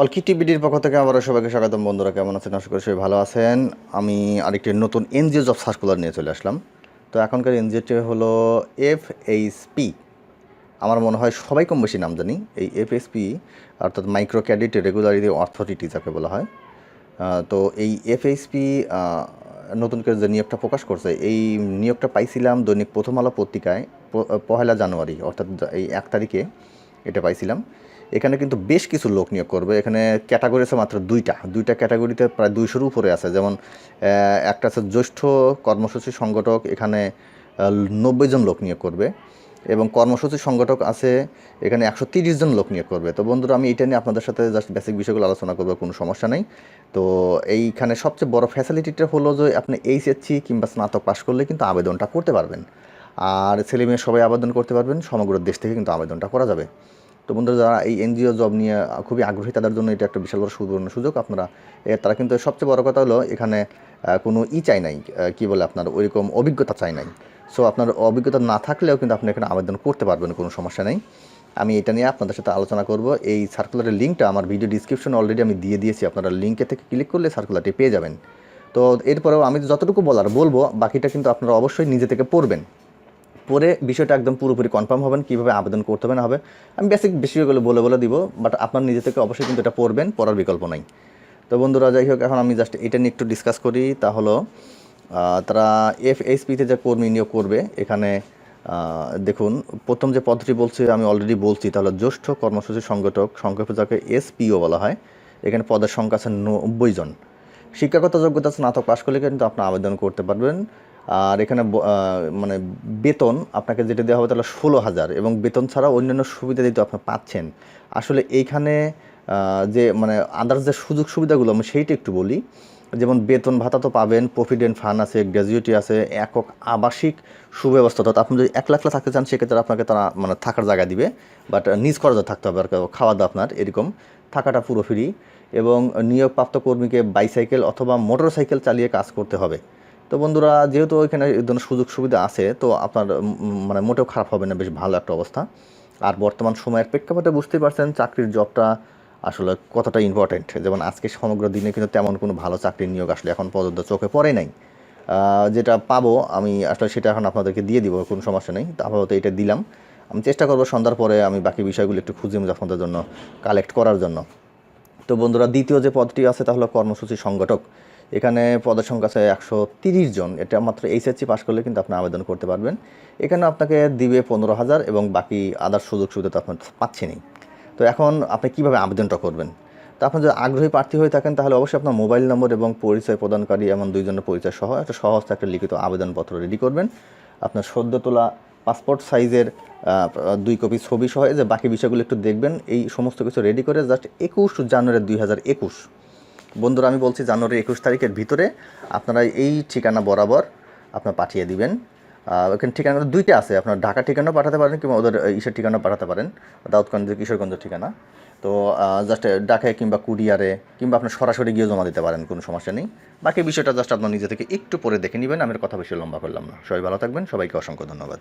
অলকি টিভিডির পক্ষ থেকে আবারও সবাইকে স্বাগতম। বন্ধুরা, কেমন আছেন? আশা করি সবাই ভালো আছেন। আমি আরেকটি নতুন এনজিও জব সার্কুলার নিয়ে চলে আসলাম। তো এখনকার এনজিওটি হলো এফ এইচপি আমার মনে হয় সবাই কম বেশি নাম জানি। এই এফ এফএসপি অর্থাৎ মাইক্রো ক্যাডিট রেগুলারিটি অথরিটি যাকে বলা হয়। তো এই এফএসপি নতুন করে যে নিয়োগটা প্রকাশ করছে, এই নিয়োগটা পাইছিলাম দৈনিক প্রথম আলো পত্রিকায় পহেলা জানুয়ারি, অর্থাৎ এই এক তারিখে এটা পাইছিলাম। এখানে কিন্তু বেশ কিছু লোক নিয়োগ করবে। এখানে ক্যাটাগরি আছে মাত্র দুইটা। দুইটা ক্যাটাগরিতে প্রায় দুইশোর উপরে আছে। যেমন একটা আছে জ্যেষ্ঠ কর্মসূচি সংগঠক। এখানে নব্বই জন লোক নিয়োগ করবে। এবং কর্মসূচি সংগঠক আছে, এখানে একশো তিরিশ জন লোক নিয়োগ করবে। তো বন্ধুরা, আমি এটা নিয়ে আপনাদের সাথে জাস্ট বেসিক বিষয়গুলো আলোচনা করব, কোনো সমস্যা নেই। তো এইখানে সবচেয়ে বড় ফ্যাসিলিটিটা হলো যে, আপনি এইচএসসি কিংবা স্নাতক পাশ করলে কিন্তু আবেদনটা করতে পারবেন। আর ছেলে মেয়ে সবাই আবেদন করতে পারবেন। সমগ্র দেশ থেকে কিন্তু আবেদনটা করা যাবে। তো বন্ধুরা, যারা এই এনজিও জব নিয়ে খুবই আগ্রহী, তাদের জন্য এটা একটা বিশাল বড় সুবর্ণ সুযোগ। আপনারা তারা কিন্তু সবচেয়ে বড় কথা হলো, এখানে কোনো ই চাই নাই কি বলে আপনার, ওইরকম অভিজ্ঞতা চাই নাই। সো আপনার অভিজ্ঞতা না থাকলেও কিন্তু আপনি এখানে আবেদন করতে পারবেন, কোনো সমস্যা নেই। আমি এটা নিয়ে আপনাদের সাথে আলোচনা করব। এই সার্কুলারের লিঙ্কটা আমার ভিডিও ডিসক্রিপশনে অলরেডি আমি দিয়ে দিয়েছি। আপনারা লিঙ্কে থেকে ক্লিক করলে সার্কুলারটি পেয়ে যাবেন। তো এরপরেও আমি যতটুকু বলার বলব, বাকিটা কিন্তু আপনারা অবশ্যই নিজে থেকে পড়বেন। পরে বিষয়টা একদম পুরোপুরি কনফার্ম হবেন, কীভাবে আবেদন করতে হবে না হবে। আমি বেসিক বিষয়গুলো বলে বলে দিব বাট আপনার নিজে থেকে অবশ্যই কিন্তু এটা পড়বেন, পড়ার বিকল্প নাই। তো বন্ধুরা, যাই হোক, এখন আমি জাস্ট এটা নিয়ে একটু ডিসকাস করি। তা হলো তারা এফ এইচপিতে যে কর্মী নিয়োগ করবে, এখানে দেখুন, প্রথম যে পদ্ধতি বলছি, আমি অলরেডি বলছি তাহলে জ্যেষ্ঠ কর্মসূচি সংগঠক সংক্ষেপে যাকে এসপিও বলা হয়। এখানে পদের সংখ্যা আছে নব্বই জন। শিক্ষাগত যোগ্যতা স্নাতক পাশ করলে কিন্তু আপনি আবেদন করতে পারবেন। আর এখানে মানে বেতন আপনাকে যেটা দেওয়া হবে তাহলে ষোলো হাজার এবং বেতন ছাড়া অন্যান্য সুবিধা যেহেতু আপনি পাচ্ছেন, আসলে এইখানে যে মানে আদার্স যে সুযোগ সুবিধাগুলো আমি সেইটা একটু বলি। যেমন বেতন ভাতা তো পাবেন প্রভিডেন্ট ফান্ড আছে গ্র্যাজুয়েটি আছে, একক আবাসিক সুব্যবস্থা। অর্থাৎ আপনি যদি এক লাখ থাকতে চান, সেক্ষেত্রে আপনাকে তারা মানে থাকার জায়গা দিবে। বাট নিজ খরচে থাকতে হবে আর খাওয়া দাওয়া আপনার, এরকম। থাকাটা পুরো ফ্রি এবং নিয়োগপ্রাপ্ত কর্মীকে বাইসাইকেল অথবা মোটর সাইকেল চালিয়ে কাজ করতে হবে। তো বন্ধুরা, যেহেতু ওইখানে এই ধরনের সুযোগ সুবিধা আছে, তো আপনার মানে মোটেও খারাপ হবে না, বেশ ভালো একটা অবস্থা। আর বর্তমান সময়ের প্রেক্ষাপটে বুঝতেই পারছেন, চাকরির জবটা আসলে কতটা ইম্পর্টেন্ট যেমন আজকে সমগ্র দিনে কিন্তু তেমন কোনো ভালো চাকরির নিয়োগ আসলে এখন পর্যন্ত চোখে পড়ে নাই। যেটা পাবো আমি আসলে সেটা এখন আপনাদেরকে দিয়ে দিব, কোনো সমস্যা নেই। আপাতত এটা দিলাম। আমি চেষ্টা করব সন্ধ্যার পরে আমি বাকি বিষয়গুলো একটু খুঁজে আপনাদের জন্য কালেক্ট করার জন্য। তো বন্ধুরা, দ্বিতীয় যে পদটি আছে তা হলো কর্মসূচি সংগঠক। এখানে পদের সংখ্যা আছে একশো তিরিশ জন। এটা মাত্র এইচএসসি পাস করলে কিন্তু আপনি আবেদন করতে পারবেন। এখানে আপনাকে দিবে পনেরো হাজার এবং বাকি আদার সুযোগ সুবিধা তো আপনার পাচ্ছেনই। তো এখন আপনি কীভাবে আবেদনটা করবেন? তো আপনি যদি আগ্রহী প্রার্থী হয়ে থাকেন, তাহলে অবশ্যই আপনার মোবাইল নম্বর এবং পরিচয় প্রদানকারী এমন দুইজনের পরিচয় সহ একটা সহজ একটা লিখিত আবেদনপত্র রেডি করবেন। আপনার সদ্য তোলা পাসপোর্ট সাইজের দুই কপি ছবি সহ যে বাকি বিষয়গুলো একটু দেখবেন, এই সমস্ত কিছু রেডি করে জাস্ট একুশ জানুয়ারি দুই হাজার একুশ। বন্ধুরা, আমি বলছি জানুয়ারি একুশ তারিখের ভিতরে আপনারা এই ঠিকানা বরাবর আপনার পাঠিয়ে দিবেন। ওখানে ঠিকানা দুইটা আছে, আপনার ঢাকা ঠিকানাও পাঠাতে পারেন কিংবা ওদের ইসের ঠিকানাও পাঠাতে পারেন দাউদগঞ্জ কিশোরগঞ্জের ঠিকানা। তো জাস্ট ঢাকায় কিংবা কুরিয়ারে কিংবা আপনার সরাসরি গিয়ে জমা দিতে পারেন, কোনো সমস্যা নেই। বাকি বিষয়টা জাস্ট আপনার নিজে থেকে একটু পরে দেখে নেবেন, আমি কথা বেশি লম্বা করলাম না। সবাই ভালো থাকবেন, সবাইকে অসংখ্য ধন্যবাদ।